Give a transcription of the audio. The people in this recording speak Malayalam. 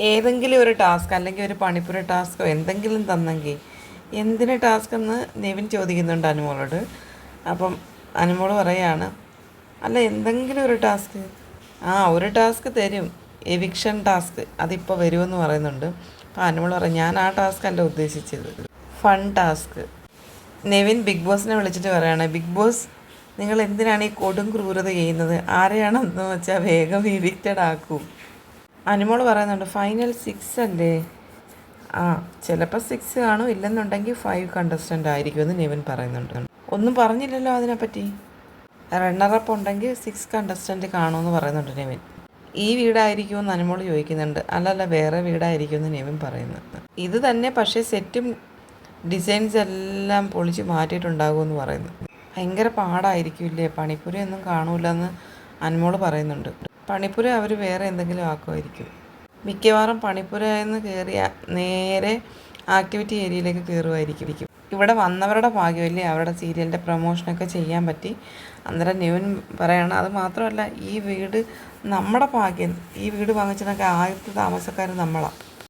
ഏതെങ്കിലും ഒരു ടാസ്ക് അല്ലെങ്കിൽ ഒരു പണിപ്പുര ടാസ്കോ എന്തെങ്കിലും തന്നെങ്കിൽ എന്തിന് ടാസ്ക് എന്ന് നെവിൻ ചോദിക്കുന്നുണ്ട് അനുമോളോട്. അപ്പം അനുമോൾ പറയാണ് അല്ല എന്തെങ്കിലും ഒരു ടാസ്ക്. ആ ഒരു ടാസ്ക് തരും. Eviction task. അതിപ്പോൾ വരുമെന്ന് പറയുന്നുണ്ട്. അപ്പോൾ അനുമോൾ പറയും ഞാൻ ആ ടാസ്ക് അല്ല ഉദ്ദേശിച്ചത്. Fun task. നെവിൻ ബിഗ് ബോസിനെ വിളിച്ചിട്ട് പറയുകയാണ് ബിഗ് ബോസ് നിങ്ങൾ എന്തിനാണ് ഈ കൊടും ക്രൂരത ചെയ്യുന്നത്? ആരെയാണെന്ന് വെച്ചാൽ വേഗം എവിക്റ്റഡ് ആക്കൂ. അനുമോൾ പറയുന്നുണ്ട് ഫൈനൽ സിക്സ് അല്ലേ? ആ ചിലപ്പോൾ സിക്സ് കാണും ഇല്ലെന്നുണ്ടെങ്കിൽ ഫൈവ് കണ്ടസ്റ്റന്റ് ആയിരിക്കും എന്ന് നിവൻ പറയുന്നുണ്ട്. ഒന്നും പറഞ്ഞില്ലല്ലോ അതിനെപ്പറ്റി. റണ്ണറപ്പ് ഉണ്ടെങ്കിൽ സിക്സ് കണ്ടസ്റ്റന്റ് കാണുമെന്ന് പറയുന്നുണ്ട് നിവൻ. ഈ വീടായിരിക്കും എന്ന് അനുമോൾ ചോദിക്കുന്നുണ്ട്. അല്ലല്ല വേറെ വീടായിരിക്കും എന്ന് നിവൻ പറയുന്നു ഇത് തന്നെ പക്ഷേ സെറ്റും ഡിസൈൻസ് എല്ലാം പൊളിച്ച് മാറ്റിയിട്ടുണ്ടാകുമെന്ന് പറയുന്നു. ഭയങ്കര പാടായിരിക്കും പാടായിരിക്കില്ലേ പണിപ്പുരയൊന്നും കാണൂലെന്ന് അനുമോൾ പറയുന്നുണ്ട്. പണിപ്പുര അവർ വേറെ എന്തെങ്കിലും ആക്കുമായിരിക്കും. മിക്കവാറും പണിപ്പുര എന്ന് കയറിയ നേരെ ആക്ടിവിറ്റി ഏരിയയിലേക്ക് കയറുമായിരിക്കും ഇവിടെ വന്നവരുടെ ഭാഗ്യമല്ലേ അവരുടെ സീരിയലിന്റെ പ്രൊമോഷനൊക്കെ ചെയ്യാൻ പറ്റി. അന്നേരം ന്യൂൻ പറയണം അത് മാത്രമല്ല ഈ വീട് നമ്മുടെ ഭാഗ്യം. ഈ വീട് വാങ്ങിച്ചതൊക്കെ ആദ്യത്തെ താമസക്കാർ നമ്മളാണ്